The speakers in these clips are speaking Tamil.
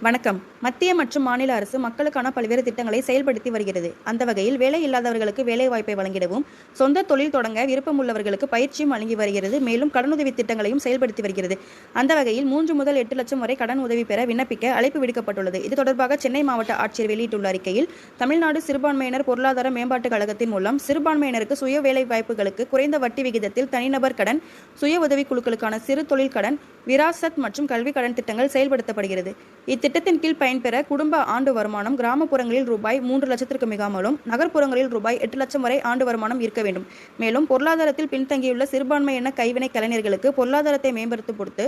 வணக்கம். மத்திய மற்றும் மாநில அரசு மக்களுக்கான பல்வேறு திட்டங்களை செயல்படுத்தி வருகிறது. அந்த வகையில் வேலை இல்லாதவர்களுக்கு வேலை வாய்ப்பை வழங்கிடவும் சொந்த தொழில் தொடங்க விருப்பமுள்ளவர்களுக்கு பயிற்சியும் வழங்கி வருகிறது. மேலும் கடனுதவி திட்டங்களையும் செயல்படுத்தி வருகிறது. அந்த வகையில் மூன்று முதல் எட்டு லட்சம் வரை கடன் உதவி பெற விண்ணப்பிக்க அழைப்பு விடுக்கப்பட்டுள்ளது. இது தொடர்பாக சென்னை மாவட்ட ஆட்சியர் வெளியிட்டுள்ள அறிக்கையில் தமிழ்நாடு சிறுபான்மையினர் பொருளாதார மேம்பாட்டுக் கழகத்தின் மூலம் சிறுபான்மையினருக்கு சுய வேலை வாய்ப்புகளுக்கு குறைந்த வட்டி விகிதத்தில் தனிநபர் கடன் சுய உதவி குழுக்களுக்கான சிறு தொழில் கடன் விராசத் மற்றும் கல்வி கடன் திட்டங்கள் செயல்படுத்தப்படுகிறது. இத்திட்டத்தின் கீழ் பயன்பெற குடும்ப ஆண்டு வருமானம் கிராமப்புறங்களில் ரூபாய் மூன்று லட்சத்திற்கு மிகாமலும் நகர்ப்புறங்களில் ரூபாய் எட்டு லட்சம் வரை ஆண்டு வருமானம் இருக்க வேண்டும். மேலும் பொருளாதாரத்தில் பின்தங்கியுள்ள சிறுபான்மையின கைவினை கலைஞர்களுக்கு பொருளாதாரத்தை மேம்படுத்தும் பொறுத்து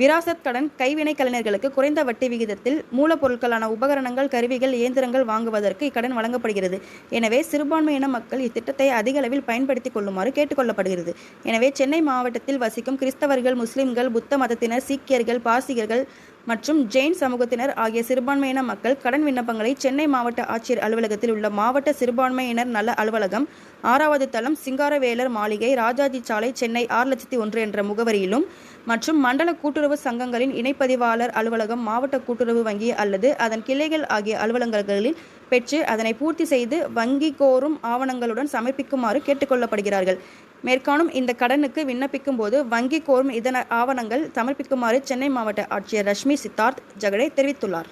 விராசத் கடன் கைவினை கலைஞர்களுக்கு குறைந்த வட்டி விகிதத்தில் மூலப்பொருட்களான உபகரணங்கள் கருவிகள் இயந்திரங்கள் வாங்குவதற்கு இக்கடன் வழங்கப்படுகிறது. எனவே சிறுபான்மையின மக்கள் இத்திட்டத்தை அதிக அளவில் பயன்படுத்திக் கொள்ளுமாறு கேட்டுக்கொள்ளப்படுகிறது எனவே சென்னை மாவட்டத்தில் வசிக்கும் கிறிஸ்தவர்கள் முஸ்லிம்கள் புத்த மதத்தினர் சீக்கியர்கள் பாசிகர்கள் மற்றும் ஜெயின் சமூகத்தினர் ஆகிய சிறுபான்மையின மக்கள் கடன் விண்ணப்பங்களை சென்னை மாவட்ட ஆட்சியர் அலுவலகத்தில் உள்ள மாவட்ட சிறுபான்மையினர் நல அலுவலகம் ஆறாவது தளம் சிங்காரவேலர் மாளிகை ராஜாஜி சாலை சென்னை ஆறு லட்சத்தி ஒன்று என்ற முகவரியிலும் மற்றும் மண்டல கூட்டுறவு சங்கங்களின் இணைப்பதிவாளர் அலுவலகம் மாவட்ட கூட்டுறவு வங்கி அல்லது அதன் கிளைகள் ஆகிய அலுவலகங்களில் பெற்று அதனை பூர்த்தி செய்து வங்கி கோரும் ஆவணங்களுடன் சமர்ப்பிக்குமாறு கேட்டுக்கொள்ளப்படுகிறார்கள். மேற்காணும் இந்த கடனுக்கு விண்ணப்பிக்கும் போது வங்கி கோரும் இதன ஆவணங்கள் சமர்ப்பிக்குமாறு சென்னை மாவட்ட ஆட்சியர் ரஷ்மி சித்தார்த் ஜகடே தெரிவித்துள்ளார்.